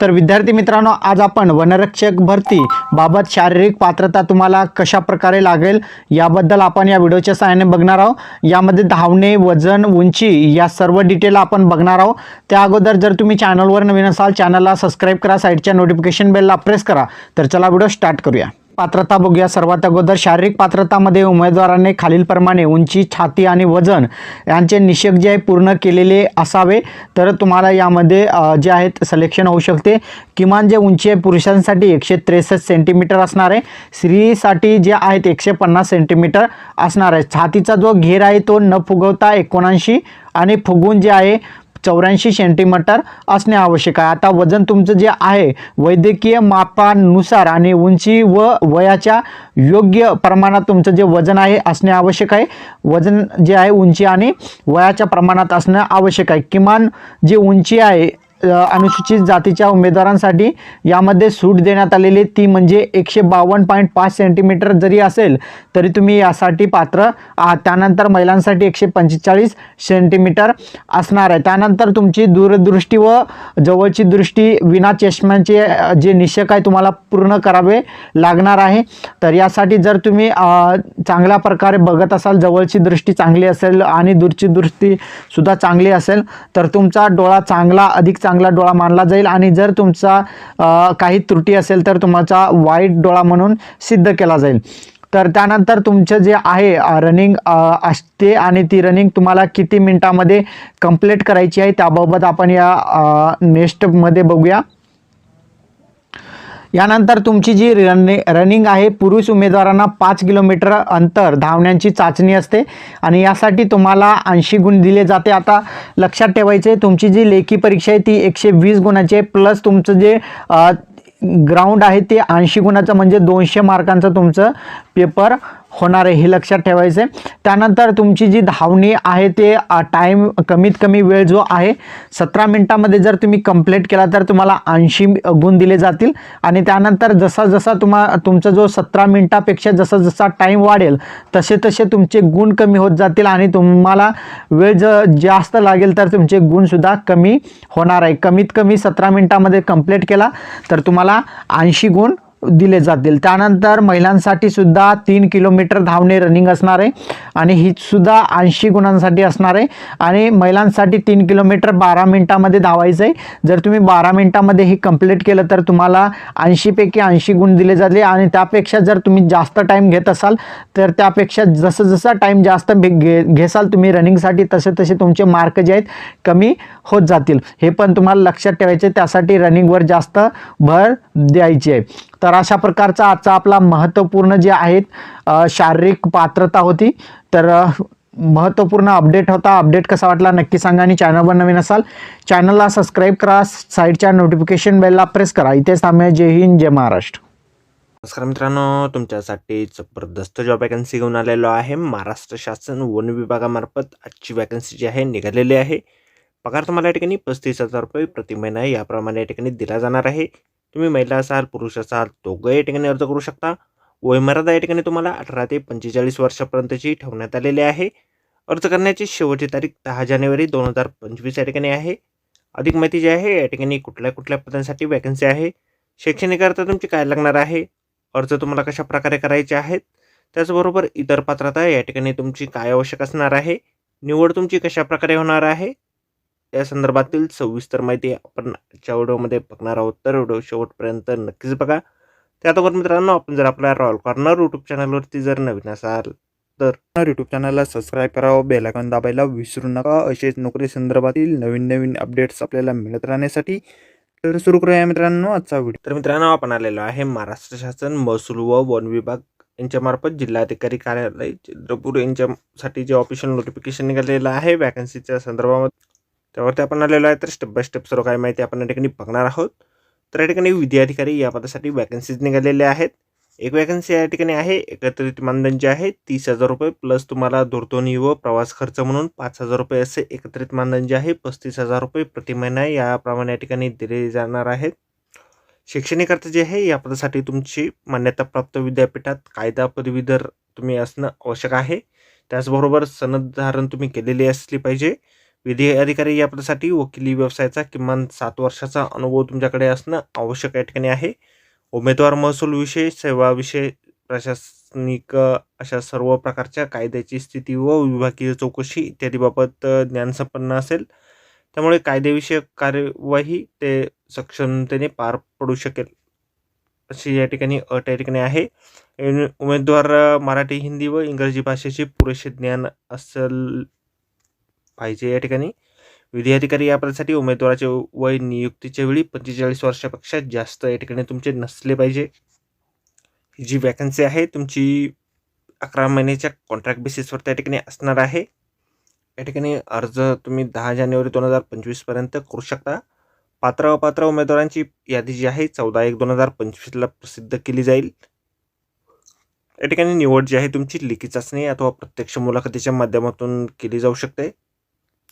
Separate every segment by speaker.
Speaker 1: तर विद्यार्थी मित्रांनो आज आपण वनरक्षक भरती बाबत शारीरिक पात्रता तुम्हाला कशा प्रकारे लागेल याबद्दल आपण या व्हिडिओच्या सहाय्याने बघणार आहोत. यामध्ये धावणे वजन उंची या सर्व डिटेल आपण बघणार आहोत. त्या अगोदर जर तुम्ही चॅनलवर नवीन असाल चॅनलला सबस्क्राईब करा साईडच्या नोटिफिकेशन बेलला प्रेस करा. तर चला व्हिडिओ स्टार्ट करूया. पात्रता बघूया. सर्वात अगोदर शारीरिक पात्रतामध्ये उमेदवाराने खालीलप्रमाणे उंची छाती आणि वजन यांचे निषेक जे आहे पूर्ण केलेले असावे. तर तुम्हाला यामध्ये जे आहेत सिलेक्शन होऊ शकते. किमान जे उंची आहे पुरुषांसाठी एकशे त्रेसष्ट सेंटीमीटर असणार आहे. स्त्रीसाठी जे आहेत एकशे पन्नास सेंटीमीटर असणार आहे. छातीचा जो घेर आहे तो न फुगवता एकोणऐंशी आणि फुगून जे आहे चौऱ्याऐंशी सेंटीमीटर असणे आवश्यक आहे. आता वजन तुमचं जे आहे वैद्यकीय मापानुसार आणि उंची व वयाच्या योग्य प्रमाणात तुमचं जे वजन आहे असणे आवश्यक आहे. वजन जे आहे उंची आणि वयाच्या प्रमाणात असणं आवश्यक आहे. किमान जी उंची आहे अनुसूचित जातीच्या उमेदवारांसाठी यामध्ये सूट देण्यात आलेली ती म्हणजे एकशे बावन्न पॉईंट पाच सेंटीमीटर जरी असेल तरी तुम्ही यासाठी पात्र आहात. त्यानंतर महिलांसाठी एकशे पंचेचाळीस सेंटीमीटर असणार आहे. त्यानंतर तुमची दूरदृष्टी व जवळची दृष्टी विना चष्म्यांचे जे निषेक आहे तुम्हाला पूर्ण करावे लागणार आहे. तर यासाठी जर तुम्ही चांगल्या प्रकारे बघत असाल जवळची दृष्टी चांगली असेल आणि दूरची दृष्टीसुद्धा चांगली असेल तर तुमचा डोळा चांगला अधिक चांगला डोळा मानला जाईल आणि जर तुमचा काही त्रुटी असेल तर तुमचा वाईट डोळा म्हणून सिद्ध केला जाईल. तर त्यानंतर तुमचं जे आहे रनिंग असते आणि ती रनिंग तुम्हाला किती मिनटामध्ये कंप्लीट करायची आहे त्याबाबत आपण या नेक्स्टमध्ये बघूया. यानंतर तुमची जी रनि रनिंग आहे पुरुष उमेदवारांना पाच किलोमीटर अंतर धावण्याची चाचणी असते आणि यासाठी तुम्हाला ऐंशी गुण दिले जाते. आता लक्षात ठेवायचे तुमची जी लेखी परीक्षा आहे ती एकशे वीस गुणाची आहे प्लस तुमचं जे ग्राउंड आहे ते ऐंशी गुणाचं म्हणजे दोनशे मार्कांचं तुमचं पेपर होणार आहे हे लक्षात ठेवायचं आहे त्यानंतर तुमची जी धावणी आहे ते टाईम कमीत कमी वेळ जो आहे सतरा मिनटामध्ये जर तुम्ही कंप्लीट केला तर तुम्हाला ऐंशी गुण दिले जातील. आणि त्यानंतर जसा जसा तुम्हा तुमचा जो सतरा मिनटापेक्षा जसा जसा टाईम वाढेल तसे तसे तुमचे गुण कमी होत जातील आणि तुम्हाला वेळ ज जास्त लागेल तर तुमचे गुणसुद्धा कमी होणार आहे. कमीत कमी सतरा मिनटामध्ये कंप्लीट केला तर तुम्हाला ऐंशी गुण दिले जातील. त्यानंतर महिलांसाठी सुद्धा तीन किलोमीटर धावणे रनिंग असणार आहे आणि ही सुद्धा ऐंशी गुणांसाठी असणार आहे. आणि महिलांसाठी तीन किलोमीटर बारा मिनटामध्ये धावायचं आहे. जर तुम्ही बारा मिनटामध्ये ही कंप्लीट केलं तर तुम्हाला ऐंशीपैकी ऐंशी गुण दिले जातील. आणि त्यापेक्षा जर तुम्ही जास्त टाईम घेत असाल तर त्यापेक्षा जसं जसा टाईम जास्त भे घे घेसाल तुम्ही रनिंगसाठी तसे तसे तुमचे मार्क जे आहेत कमी होत जातील. हे पण तुम्हाला लक्षात ठेवायचे त्यासाठी रनिंगवर जास्त भर द्यायची आहे. तर अशा प्रकारचा आजचा आपला महत्त्वपूर्ण जे आहेत शारीरिक पात्रता होती. तर महत्त्वपूर्ण अपडेट होता. अपडेट कसा वाटला नक्की सांगा आणि चॅनलवर नवीन असाल चॅनलला सबस्क्राईब करा. साईडच्या नोटिफिकेशन बेलला प्रेस करा. इथेच थांबूया. जय हिंद जय महाराष्ट्र.
Speaker 2: नमस्कार मित्रांनो तुमच्यासाठी जबरदस्त जॉब वॅकन्सी घेऊन आलेलो आहे. महाराष्ट्र शासन वन विभागामार्फत आजची वॅकन्सी जी आहे निघालेली आहे. पगार तुम्हाला या ठिकाणी पस्तीस हजार रुपये प्रति महिना याप्रमाणे या ठिकाणी दिला जाणार आहे. तुम्ही महिला असाल पुरुष असाल दोघं या ठिकाणी अर्ज करू शकता. वयमर्यादा या ठिकाणी तुम्हाला अठरा ते पंचेचाळीस वर्षापर्यंतची ठेवण्यात आलेली आहे. अर्ज करण्याची शेवटची तारीख दहा जानेवारी दोन हजार पंचवीस या ठिकाणी आहे. अधिक माहिती जी आहे या ठिकाणी कुठल्या कुठल्या पदांसाठी वॅकन्सी आहे? शैक्षणिक अर्थ तुमची काय लागणार आहे? अर्ज तुम्हाला कशा प्रकारे करायचे आहेत? त्याचबरोबर इतर पात्रता या ठिकाणी तुमची काय आवश्यक असणार आहे? निवड तुमची कशा प्रकारे होणार आहे? या संदर्भातील सविस्तर माहिती आपण आजच्या व्हिडिओमध्ये बघणार आहोत. तर व्हिडिओ शेवटपर्यंत नक्कीच बघा. त्यात मित्रांनो आपण जर आपल्या रॉयल कॉर्नर यूट्यूब चॅनलवरती जर नवीन असाल तर यूट्यूब चॅनलला सबस्क्राईब करावं बेलायकॉन दाबायला विसरू नका. असेच नोकरी संदर्भातील नवीन नवीन अपडेट्स आपल्याला मिळत राहण्यासाठी. तर सुरू करूया मित्रांनो आजचा व्हिडिओ. तर मित्रांनो आपण आलेलो आहे महाराष्ट्र शासन महसूल व वन विभाग यांच्यामार्फत जिल्हाधिकारी कार्यालय चंद्रपूर यांच्यासाठी जे ऑफिशियल नोटिफिकेशन निघालेलं आहे. वॅकन्सीच्या संदर्भामध्ये त्यावरती आपण आलेलो आहे. तर स्टेप बाय स्टेप सर्व काय माहिती आपण या ठिकाणी बघणार आहोत. तर या ठिकाणी विधी अधिकारी या पदासाठी वॅकन्सीज निघालेल्या आहेत. एक वॅकन्सी या ठिकाणी आहे. एकत्रित मानधन जे आहे तीस हजार रुपये प्लस तुम्हाला दूरध्वनी व प्रवास खर्च म्हणून पाच हजार रुपये असे एकत्रित मानधन जे आहे पस्तीस हजार रुपये प्रति महिना याप्रमाणे या ठिकाणी दिले जाणार आहेत. शैक्षणिक अर्थ जे आहे या पदासाठी तुमची मान्यताप्राप्त विद्यापीठात कायदा पदवीधर तुम्ही असणं आवश्यक आहे. त्याचबरोबर सनद धारण तुम्ही केलेली असली पाहिजे. विधी अधिकारी या पदासाठी वकिली व्यवसायाचा किमान सात वर्षाचा अनुभव तुमच्याकडे असणं आवश्यक या ठिकाणी आहे. उमेदवार महसूल विषय सेवा विषय प्रशासनिक अशा सर्व प्रकारच्या कायद्याची स्थिती व विभागीय चौकशी इत्यादीबाबत ज्ञानसंपन्न असेल. त्यामुळे कायदेविषयक कार्यवाही ते सक्षमतेने पार पडू शकेल अशी या ठिकाणी अट या ठिकाणी आहे. उमेदवार मराठी हिंदी व इंग्रजी भाषेचे पुरेसे ज्ञान असेल पाहिजे. या ठिकाणी विधी अधिकारी या पदासाठी उमेदवाराचे वय नियुक्तीच्या वेळी पंचेचाळीस वर्षापेक्षा जास्त या ठिकाणी तुमचे नसले पाहिजे. ही जी वॅकन्सी आहे तुमची अकरा महिन्याच्या कॉन्ट्रॅक्ट बेसिसवर त्या ठिकाणी असणार आहे. या ठिकाणी अर्ज तुम्ही दहा जानेवारी दोन हजार पंचवीसपर्यंत करू शकता. पात्र अपात्र उमेदवारांची यादी जी आहे चौदा एक दोन हजार पंचवीसला प्रसिद्ध केली जाईल. या ठिकाणी निवड जी आहे तुमची लिखित चाचणी अथवा प्रत्यक्ष मुलाखतीच्या माध्यमातून केली जाऊ शकते.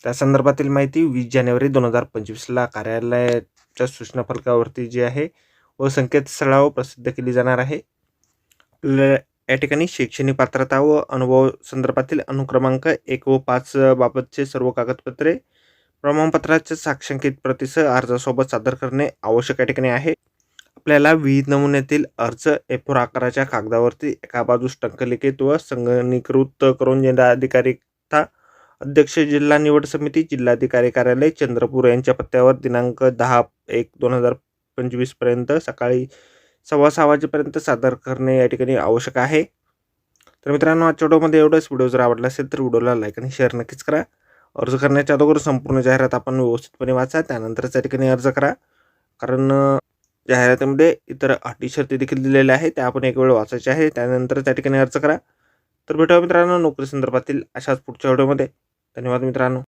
Speaker 2: त्या संदर्भातील माहिती वीस जानेवारी दोन हजार पंचवीसला कार्यालयाच्या सूचना फलकावरती जी आहे व संकेतस्थळावर प्रसिद्ध केली जाणार आहे. आपल्याला या ठिकाणी शैक्षणिक पात्रता व अनुभव संदर्भातील अनुक्रमांक एक व पाच बाबतचे सर्व कागदपत्रे प्रमाणपत्राच्या साक्षांकित प्रतिसह अर्जासोबत सादर करणे आवश्यक या ठिकाणी आहे. आपल्याला विविध नमुन्यातील अर्ज ए आकाराच्या कागदावरती एका बाजूस टंकलिखित व संगणीकृत करून जिल्हाधिकारीता अध्यक्ष जिल्हा निवड समिती जिल्हाधिकारी कार्यालय चंद्रपूर यांच्या पत्त्यावर दिनांक दहा एक दोन हजार पंचवीसपर्यंत सकाळी सव्वा सहा वाजेपर्यंत सादर करणे या ठिकाणी आवश्यक आहे. तर मित्रांनो आजच्या व्हिडिओमध्ये एवढंच. व्हिडिओ जर आवडला असेल तर व्हिडिओला लाईक आणि शेअर नक्कीच करा. अर्ज करण्याच्या अगोदर संपूर्ण जाहिरात आपण व्यवस्थितपणे वाचा त्यानंतर त्या ठिकाणी अर्ज करा. कारण जाहिरातीमध्ये इतर अटी शर्ती देखील दिलेल्या आहेत त्या आपण एक वेळ वाचायच्या आहे त्यानंतर त्या ठिकाणी अर्ज करा. तर भेटूया मित्रांनो नोकरी संदर्भातील अशाच पुढच्या व्हिडिओमध्ये. धन्यवाद मित्रांनो.